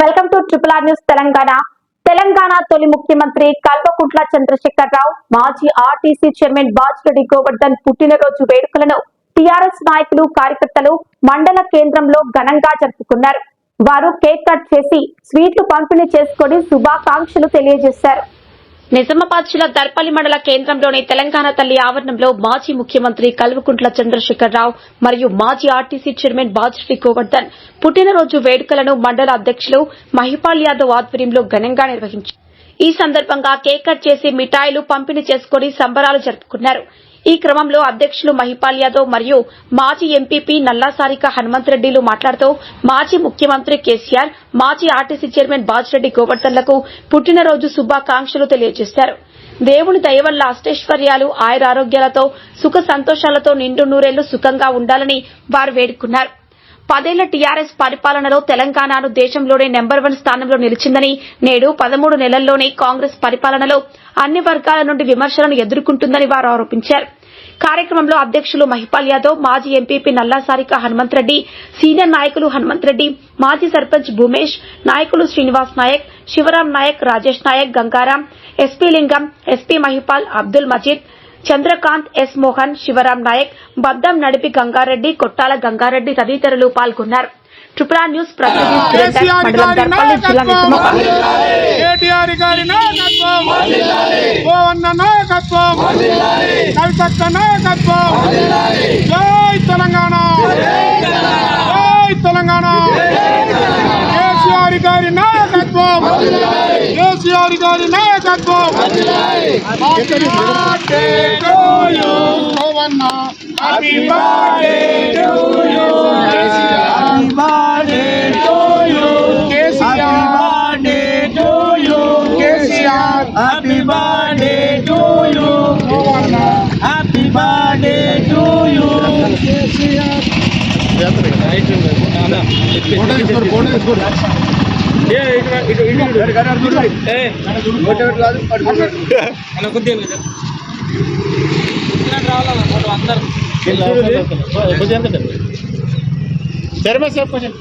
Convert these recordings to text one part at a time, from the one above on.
Welcome to triple R news Telangana. Telangana తొలి ముఖ్యమంత్రి కల్వకుంట్ల చంద్రశేఖర్ రావు మాజీ ఆర్టీసీ చైర్మన్ బాజిరెడ్డి గోవర్ధన్ పుట్టినరోజు వేడుకలను టీఆర్ఎస్ నాయకులు కార్యకర్తలు మండల కేంద్రంలో ఘనంగా జరుపుకున్నారు. వారు కేక్ కట్ చేసి స్వీట్లు పంపిణీ చేసుకొని శుభాకాంక్షలు తెలియజేశారు. నిజామాబాద్ జిల్లా దర్పల్లి మండల కేంద్రంలోని తెలంగాణ తల్లి ఆవరణంలో మాజీ ముఖ్యమంత్రి కల్వకుంట్ల చంద్రశేఖర్ రావు మరియు మాజీ ఆర్టీసీ చైర్మన్ బాజిరెడ్డి గోవర్ధన్ పుట్టినరోజు వేడుకలను మండల అధ్యక్షులు మహిపాల్ యాదవ్ ఆధ్వర్యంలో ఘనంగా నిర్వహించారు. ఈ సందర్భంగా కేక్ కట్ చేసి మిఠాయిలు పంపిణీ చేసుకుని సంబరాలు జరుపుకున్నారు. ఈ క్రమంలో అధ్యక్షులు మహిపాల్ యాదవ్ మరియు మాజీ ఎంపీపీ నల్లాసారిక హనుమంతరెడ్డిలు మాట్లాడుతూ మాజీ ముఖ్యమంత్రి కేసీఆర్ మాజీ ఆర్టీసీ చైర్మన్ బాజిరెడ్డి గోవర్ధన్లకు పుట్టినరోజు శుభాకాంక్షలు తెలియజేశారు. దేవుని దయవల్ల అష్టైశ్వర్యాలు ఆయురారోగ్యాలతో సుఖ సంతోషాలతో నిండు నూరేళ్ళు సుఖంగా ఉండాలని వారు వేడుకున్నారు. పదేళ్ళ టీఆర్ఎస్ పరిపాలనలో తెలంగాణను దేశంలోనే నెంబర్ వన్ స్థానంలో నిలిచిందని నేడు పదమూడు నెలల్లోనే కాంగ్రెస్ పరిపాలనలో అన్ని వర్గాల నుండి విమర్శలను ఎదుర్కొంటుందని వారు ఆరోపించారు. కార్యక్రమంలో అధ్యక్షులు మహిపాల్ యాదవ్ మాజీ ఎంపీపీ నల్లాసారిక హనుమంతరెడ్డి సీనియర్ నాయకులు హనుమంతరెడ్డి మాజీ సర్పంచ్ భూమేష్ నాయకులు Srinivas Nayak Sivaram Nayak Rajesh Nayak Gangaram SP Lingam SP Mahipal Abdul Majeed Chandrakant S Mohan Sivaram Nayak Baddam నడిపి గంగారెడ్డి కొట్టాల గంగారెడ్డి తదితరులు పాల్గొన్నారు. ట్రిపుల్ ఆర్ న్యూస్ ప్రతినిధి సురేందర్ మండలం దర్పల్లి జిల్లా నిజామాబాద్ కేటీఆర్ గారి నాయకత్వం. గోవన్న నాయకత్వం. కవితక్క నాయకత్వం. జై తెలంగాణ. జై తెలంగాణ. కేసీఆర్ గారి నాయకత్వం. দল নায়ে Happy birthday to you, Governor. Happy birthday to you, KCR. Happy birthday to you, KCR. Happy birthday to you, KCR. Happy birthday to you, Governor. Happy birthday to you, చర్మ సార్. కొంచెం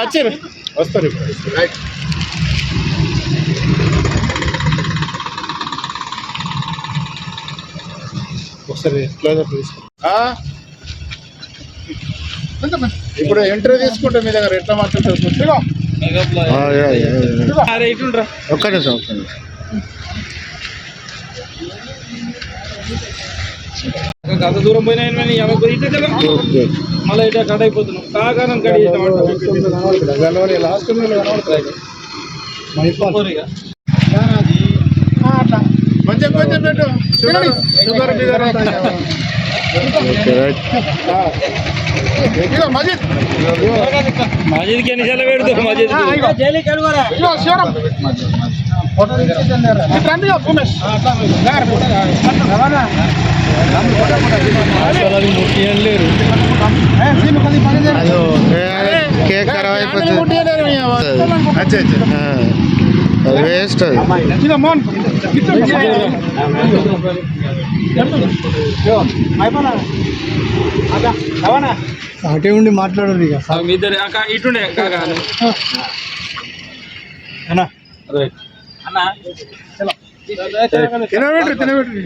వచ్చారు. వస్తారు రైట్ ఒకసారి closure తీసుకో. కొంచెం కొంచెం. ఇప్పుడు entry తీసుకుంటే మీ దగ్గర ఎట్లా మాట్లాడుతుంది ఒక్క నిమిషం ఒక్క నిమిషం. అంత దూరం పోయినా ఇటు. మళ్ళీ ఇట్లా కట్ అయిపోతున్నాం. కాకానం కట్ షుగర్ షుగర్ ఇదిగో మజిద్ మజీద్కి ఎన్ని సార్లు మజీద్. కేక్ ఖరాబ్ అయిపోతుంది అచ్చా అచ్చా. వేస్ట్ అది. అటే ఉండి మాట్లాడారు ఇక. మీ ఇద్దరు. ఇటుండే. అన్న. అన్న. తినబెట్టు తినబెట్టు.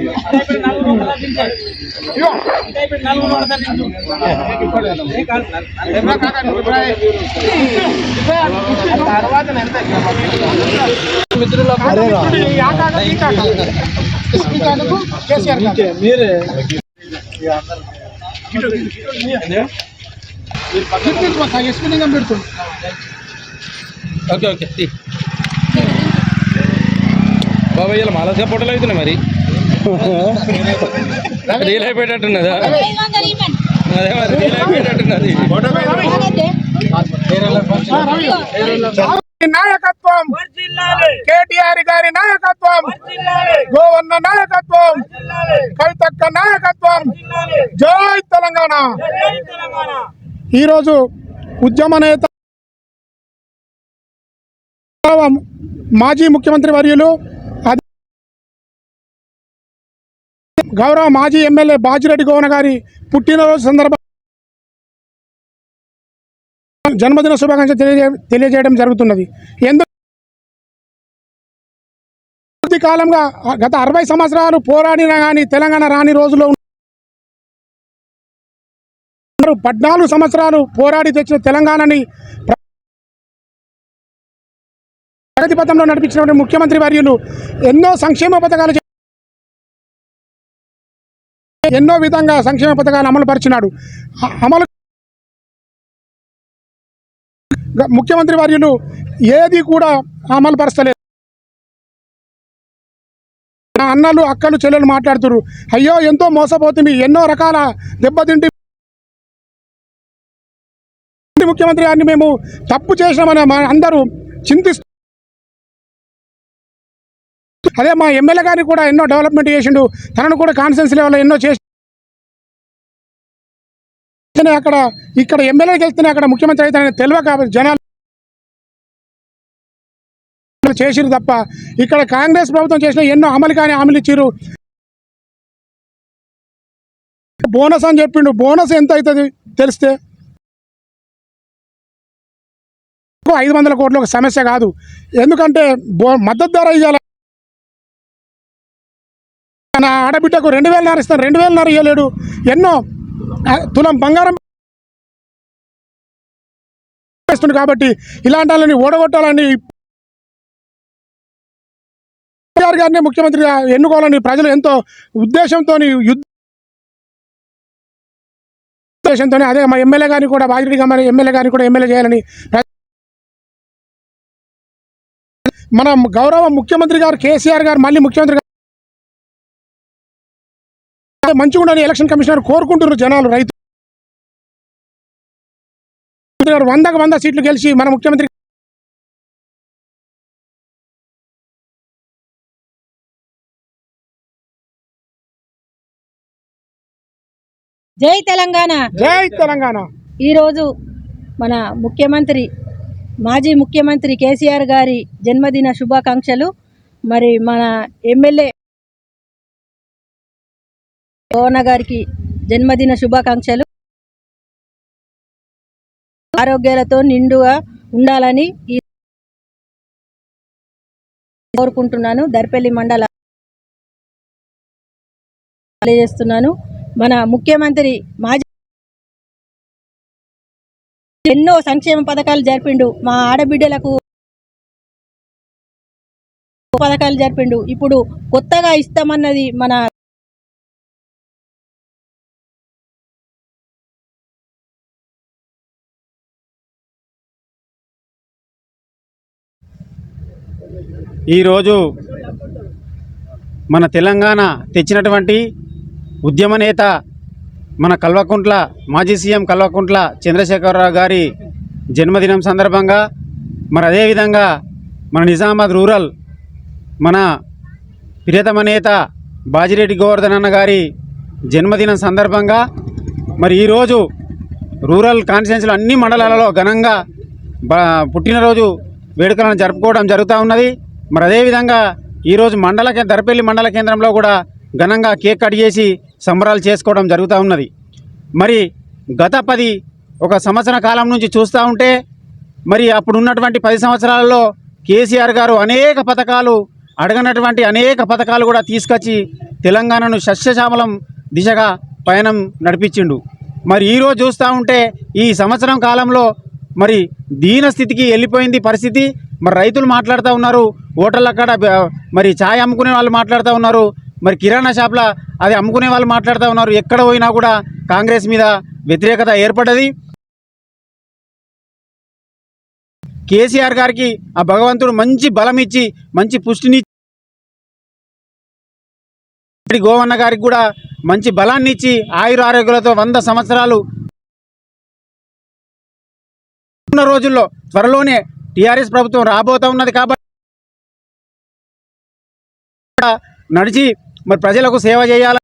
మీరే ఓకే ఓకే. బాబాయ్ ఇలా మాలా సపోర్టలు అవుతున్నాయి మరి రీల్ అయిపోయేటట్టున్నదా అదే. మరి రీల్ అయిపోయేటట్టున్నది నాయకత్వం. కేటీఆర్ గారి నాయకత్వం. గోవన్న నాయకత్వం. కవితక్క నాయకత్వం. జై తెలంగాణ. ఈరోజు ఉద్యమ నేత మాజీ ముఖ్యమంత్రి వర్యులు గౌరవ మాజీ ఎమ్మెల్యే బాజిరెడ్డి గోవన గారి పుట్టినరోజు సందర్భంగా జన్మదిన శుభాకాంక్ష తెలియజే తెలియజేయడం జరుగుతున్నది. ఎందుకు కాలంగా గత అరవై సంవత్సరాలు పోరాడినా కానీ తెలంగాణ రాని రోజులో పద్నాలుగు సంవత్సరాలు పోరాడి తెచ్చిన తెలంగాణని ప్రగతి పథంలో నడిపించినటువంటి ముఖ్యమంత్రి వర్యులు ఎన్నో సంక్షేమ పథకాలు ఎన్నో విధంగా సంక్షేమ పథకాలు అమలు పరిచినాడు అమలు ముఖ్యమంత్రి వర్యులు ఏది కూడా అమలు పరచలేదు నా అన్నలు అక్కలు చెల్లెలు మాట్లాడుతురు అయ్యో ఎంతో మోసపోతుంది. ఎన్నో రకాల దెబ్బతింటి ముఖ్యమంత్రి గారిని మేము తప్పు చేసినామని మా అందరూ చింతిస్తూ అదే మా ఎమ్మెల్యే గారిని కూడా ఎన్నో డెవలప్మెంట్ చేసిండు. తనను కూడా కాన్ఫరెన్స్ లెవెల్లో ఎన్నో చేసి వెళ్తేనే అక్కడ ఇక్కడ ఎమ్మెల్యేకి వెళ్తేనే అక్కడ ముఖ్యమంత్రి అయితే తెలియక కాబట్టి జనాలు చేసిరు తప్ప ఇక్కడ కాంగ్రెస్ ప్రభుత్వం చేసిన ఎన్నో అమలు కానీ హామీలు ఇచ్చారు. బోనస్ అని చెప్పిండు. బోనస్ ఎంత అవుతుంది తెలిస్తే? ఐదు వందల కోట్ల ఒక సమస్య కాదు. ఎందుకంటే మద్దతు ధర ఇవ్వాలి నా ఆడబిడ్డకు రెండు వేలన్నర ఇస్తాను రెండు వేలన్నర ఇవ్వలేడు ఎన్నో తులం బంగారం చేస్తుంది కాబట్టి ఇలాంటి వాళ్ళని ఓడగొట్టాలని కేసీఆర్ గారిని ముఖ్యమంత్రిగా ఎన్నుకోవాలని ప్రజలు ఎంతో ఉద్దేశంతో యుద్ధ ఉద్దేశంతో అదే మా ఎమ్మెల్యే గారిని కూడా బాజిరెడ్డి గారి ఎమ్మెల్యే గారిని కూడా ఎమ్మెల్యే చేయాలని ప్ర- మన గౌరవ ముఖ్యమంత్రి గారు కేసీఆర్ గారు మళ్ళీ ముఖ్యమంత్రి గారు మంచిగా ఉండని ఎలక్షన్ కమిషనర్ కోరుకుంటున్నారు జనాలు రైతు గారు వందకు వంద సీట్లు గెలిచి మన ముఖ్యమంత్రి జై తెలంగాణ. జై తెలంగాణ. ఈరోజు మన ముఖ్యమంత్రి మాజీ ముఖ్యమంత్రి కేసీఆర్ గారి జన్మదిన శుభాకాంక్షలు. మరి మన ఎమ్మెల్యే పవన గారికి జన్మదిన శుభాకాంక్షలు. ఆరోగ్యాలతో నిండుగా ఉండాలని ఈ కోరుకుంటున్నాను. దర్పల్లి మండల తెలియజేస్తున్నాను. మన ముఖ్యమంత్రి మాజీ ఎన్నో సంక్షేమ పథకాలు జరిపిండు. మా ఆడబిడ్డలకు పథకాలు జరిపిండు. ఇప్పుడు కొత్తగా ఇస్తామన్నది మన ఈరోజు మన తెలంగాణ తెచ్చినటువంటి ఉద్యమ నేత మన కల్వకుంట్ల మాజీ సీఎం కల్వకుంట్ల చంద్రశేఖరరావు గారి జన్మదినం సందర్భంగా మరి అదేవిధంగా మన నిజామాబాద్ రూరల్ మన ప్రియతమ నేత బాజిరెడ్డి గోవర్ధన్ అన్న గారి జన్మదినం సందర్భంగా మరి ఈరోజు రూరల్ కాన్స్టిట్యున్సీలో అన్ని మండలాలలో ఘనంగా బా పుట్టినరోజు వేడుకలను జరుపుకోవడం జరుగుతూ ఉన్నది. మరి అదేవిధంగా ఈరోజు మండల దరపల్లి మండల కేంద్రంలో కూడా ఘనంగా కేక్ కట్ చేసి సంబరాలు చేసుకోవడం జరుగుతూ ఉన్నది. మరి గత పది ఒక సంవత్సర కాలం నుంచి చూస్తూ ఉంటే మరి అప్పుడు ఉన్నటువంటి పది సంవత్సరాలలో కేసీఆర్ గారు అనేక పథకాలు అడగనటువంటి అనేక పథకాలు కూడా తీసుకొచ్చి తెలంగాణను సస్యశ్యామలం దిశగా పయనం నడిపించిండు. మరి ఈరోజు చూస్తూ ఉంటే ఈ సంవత్సరం కాలంలో మరి దీన స్థితికి వెళ్ళిపోయింది పరిస్థితి. మరి రైతులు మాట్లాడుతూ ఉన్నారు హోటళ్ళ కాడ మరి ఛాయ్ అమ్ముకునే వాళ్ళు మాట్లాడుతూ ఉన్నారు మరి కిరాణా షాప్ల అది అమ్ముకునే వాళ్ళు మాట్లాడుతూ ఉన్నారు ఎక్కడ పోయినా కూడా కాంగ్రెస్ మీద వ్యతిరేకత ఏర్పడ్డది కేసీఆర్ గారికి ఆ భగవంతుడు మంచి బలం ఇచ్చి మంచి పుష్టిని గోవన్న గారికి కూడా మంచి బలాన్ని ఇచ్చి ఆయుర ఆరోగ్యాలతో వంద సంవత్సరాలు ఉన్న రోజుల్లో త్వరలోనే టీఆర్ఎస్ ప్రభుత్వం రాబోతా ఉన్నది కాబట్టి నడిచి మరి ప్రజలకు సేవ చేయాలి